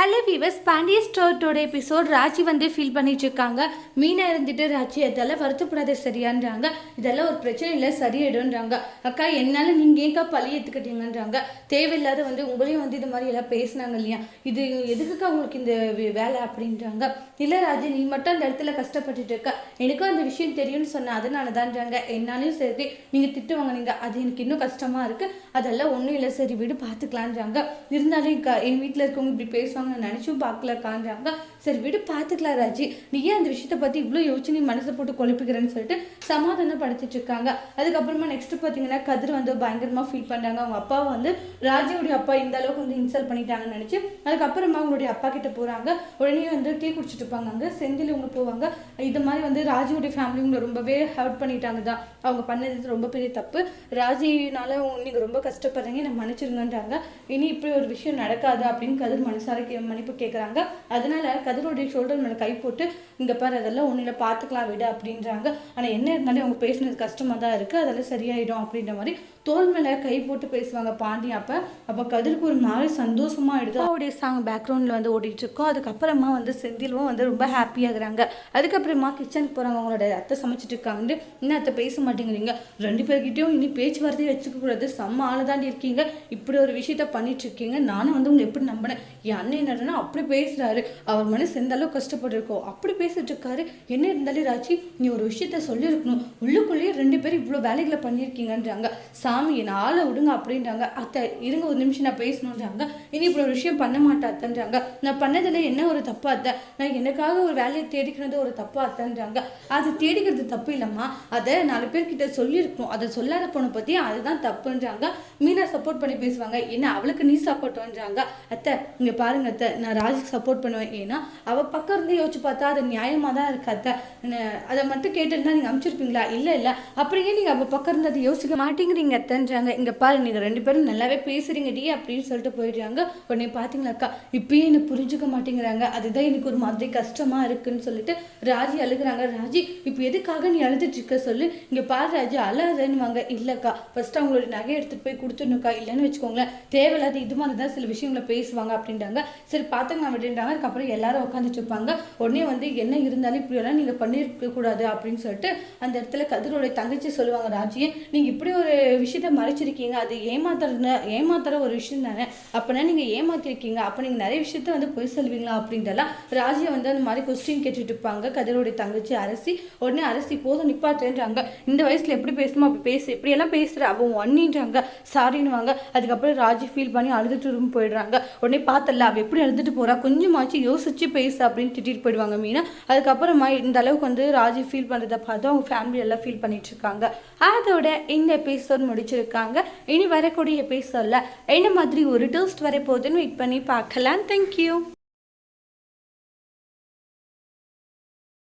Hello viewers Pandiya ஸ்டோர்ட்டோட episode Raji வந்து feel பண்ணிட்டு இருக்காங்க மீனா இருந்துட்டு ராஜி அதெல்லாம் வருத்தப்படாத சரியான்றாங்க. இதெல்லாம் ஒரு பிரச்சனை இல்லை சரியிடும்ன்றாங்க அக்கா என்னால் நீங்கள் ஏங்கா பழி எடுத்துக்கிட்டீங்கன்றாங்க. தேவையில்லாத வந்து உங்களையும் வந்து இது மாதிரி எல்லாம் பேசுனாங்க இல்லையா? இது எதுக்குக்கா உங்களுக்கு இந்த வே- வேலை அப்படின்றாங்க. இல்லை ராஜி நீ மட்டும் அந்த இடத்துல கஷ்டப்பட்டுட்டு இருக்க. எனக்கும் அந்த விஷயம் தெரியும்னு சொன்னேன் அதனால தான்றாங்க என்னாலையும் சரி நீங்கள் திட்டு வாங்குனீங்க. அது எனக்கு இன்னும் கஷ்டமாக இருக்குது அதெல்லாம் ஒன்றும் இல்லை சரி விடு பார்த்துக்கலான்றாங்க இருந்தாலும் எங்கள் என் வீட்டில் இருக்கவங்க இப்படி பேசுவாங்க நினச்சும் பார்க்கலக்கான்றாங்க சரி விடு பார்த்துக்கலாம் ராஜி. நீ ஏன் அந்த விஷயத்தை பற்றி இவ்வளோ யோசிச்சு நீ மனசை போட்டு குழப்பிக்கிறேன்னு சொல்லிட்டு சமாதானப்படுத்திட்டு இருக்காங்க. அதுக்கப்புறமா நெக்ஸ்ட் பார்த்தீங்கன்னா கதிர் வந்து பயங்கரமாக ஃபீல் பண்ணுறாங்க அவங்க அப்பா வந்து ராஜியோடைய அப்பா இந்த அளவுக்கு வந்து இன்சல்ட் பண்ணிட்டாங்கன்னு நினச்சி அதுக்கப்புறமா அவங்களுடைய அப்பா கிட்ட போகிறாங்க உடனே வந்து டீ குடிச்சிட்டு இருப்பாங்க அங்கே செந்தில் இவங்க போவாங்க. இது மாதிரி வந்து ராஜியோடைய ஃபேமிலி உங்களை ரொம்பவே ஹர்ட் பண்ணிட்டாங்க தான். அவங்க பண்ணது ரொம்ப பெரிய தப்பு. ராஜினால நீங்கள் ரொம்ப கஷ்டப்படுறீங்க என்னை மன்னிச்சிருங்கன்றாங்க. இனி இப்படி ஒரு விஷயம் நடக்காது அப்படின்னு கதிர் மனசாரக்கே மன்னிப்பு கேட்குறாங்க அதனால கதிரோடைய ஷோல்டர் மேலே கை போட்டு இங்கே பாரு அதெல்லாம் ஒன்றில் பார்த்துக்கலாம் விட அப்படின்றாங்க. ஆனால் என்ன இருந்தாலும் அவங்க பேசினது கஷ்டமாக தான் இருக்குது அதெல்லாம் சரியாயிடும் அப்படின்ற மாதிரி தோல் மேலே கை போட்டு பேசுவாங்க பாண்டி அப்போ. அப்போ கதிருக்கு ஒரு மாதிரி சந்தோஷமா ஆயிடுது. அவருடைய சாங் பேக்ரவுண்டில் வந்து ஓடிட்டு இருக்கோம் அதுக்கப்புறமா வந்து செந்திலும் வந்து ரொம்ப ஹாப்பியாகிறாங்க அதுக்கப்புறமா கிச்சனுக்கு போகிறாங்க அவங்களோட அத்தை சமைச்சிட்டு இருக்காங்கன்னு இன்னும் அத்தை பேச மாட்டேங்கிறீங்க? ரெண்டு பேர்கிட்டையும் இனி பேச்சுவார்த்தையை வச்சுக்க கூடாது செம்ம ஆளு தாண்டி இருக்கீங்க. இப்படி ஒரு விஷயத்த பண்ணிட்டு இருக்கீங்க. நானும் வந்து உங்களை எப்படி நம்பினேன்? என் அண்ணன் என்னன்னா அப்படி பேசுறாரு. அவர் மனசு எந்த அளவுக்கு கஷ்டப்பட்டிருக்கோம் அப்படி பேசிட்டு இருக்காரு. என்ன இருந்தாலே ராச்சி நீ ஒரு விஷயத்த சொல்லியிருக்கணும். உள்ளுக்குள்ளேயே ரெண்டு பேரும் இவ்வளோ வேலைகளை பண்ணியிருக்கீங்கன்றாங்க. சாமி என்னை ஆளை விடுங்க அப்படின்றாங்க. அத்தை இருங்க ஒரு நிமிஷம் நான் பேசணுன்றாங்க இனி இப்படி ஒரு விஷயம் பண்ண மாட்டாத்தன்றாங்க நான் பண்ணதில் என்ன ஒரு தப்பாக அத்தை? நான் எனக்காக ஒரு வேலையை தேடிக்கிறது ஒரு தப்பாக அத்தைன்றாங்க. அது தேடிக்கிறது தப்பு இல்லைம்மா. அதை நாலு பேர்கிட்ட சொல்லியிருக்கணும். அதை சொல்லாத பொண்ணை பற்றி அதுதான் தப்புன்றாங்க. மீனா சப்போர்ட் பண்ணி பேசுவாங்க. என்ன அவளுக்கு நீ சப்போர்ட்ன்றாங்க அத்தை இங்கே பாருங்க அத்தை நான் ராஜுக்கு சப்போர்ட் பண்ணுவேன். ஏன்னா அவள் பக்கம் இருந்து யோசிச்சு பார்த்தா அது நியாயமாக தான் இருக்கு அத்தை அதை மட்டும் கேட்டுருந்தா நீங்கள் அனுப்பிச்சிருப்பீங்களா இல்லை இல்லை. அப்படியே நீங்கள் அவள் பக்கம் இருந்து அதை யோசிக்க மாட்டேங்கிறீங்க? அத்தைன்றாங்க. இங்கே பாரு நீங்கள் ரெண்டு பேரும் நல்லாவே பேசுறீங்க டி அப்படின்னு சொல்லிட்டு போயிடுறாங்க. உடனே பார்த்தீங்களாக்கா இப்பயும் என்னை புரிஞ்சுக்க மாட்டேங்கிறாங்க. அதுதான் எனக்கு ஒரு மாதிரி கஷ்டமாக இருக்குன்னு சொல்லிட்டு ராஜி அழுகுறாங்க. ராஜி இப்போ எதுக்காக நீ அழுதுட்டு இருக்க சொல்லு. இங்கே பாரு ராஜி அழகுதுன்னுவாங்க இல்லைக்கா ஃபர்ஸ்ட் அவங்களோட நகையை எடுத்துகிட்டு போய் கொடுத்துடணுக்கா இல்லைன்னு வச்சுக்கோங்களேன். தேவையில்லாத இது மாதிரி தான் சில விஷயங்களை பேசுவாங்க அப்படின்றாங்க. சரி பார்த்துங்க அப்படின்றாங்க அதுக்கப்புறம் எல்லாரும் உட்காந்துட்டு இருப்பாங்க. உடனே வந்து என்ன இருந்தாலும் இப்படியெல்லாம் நீங்கள் பண்ணியிருக்க கூடாது அப்படின்னு சொல்லிட்டு அந்த இடத்துல கதிரோடைய தங்கச்சி சொல்லுவாங்க ராஜியை நீங்கள் இப்படி ஒரு விஷயத்த மறைச்சிருக்கீங்க. அது ஏமாத்துற ஏமாத்துற ஒரு விஷயம் தானே. அப்போனா நீங்கள் ஏமாத்திருக்கீங்க. அப்போ நீங்கள் நிறைய விஷயத்த வந்து பொய் சொல்லுவீங்களா அப்படின்றலாம் ராஜியை வந்து அந்த மாதிரி கொஸ்டின் கேட்டுட்டு இருப்பாங்க. கதிரோடைய தங்கச்சி அரசி. உடனே அரசி போதும் நிப்பாட்டுன்றாங்க இந்த வயசில் எப்படி பேசணுமோ அப்படி பேசு. இப்படியெல்லாம் பேசுகிற அவன் ஒன்னின்றாங்க. சாரின்னுவாங்க அதுக்கப்புறம் ராஜி ஃபீல் பண்ணி அழுதுட்டு ரூம் போயிடுறாங்க. உடனே பார்த்தல அவள் எப்படி அழுதுட்டு போகிறா கொஞ்சமாச்சு யோசிச்சு பேசு அப்படின்னு திட்டிட்டு போயிடுவாங்க மீனா. அதுக்கப்புறமா இந்த அளவுக்கு வந்து ராஜி ஃபீல் பண்ணுறத பார்த்து அவங்க ஃபேமிலி எல்லாம் ஃபீல் பண்ணிட்டு இருக்காங்க. அதோட இந்த எபிசோட் முடிச்சிருக்காங்க. இனி வரக்கூடிய எபிசோட்ல என்ன மாதிரி ஒரு டூஸ்ட் வர போகுதுன்னு வெயிட் பண்ணி பார்க்கலாம். தேங்க்யூ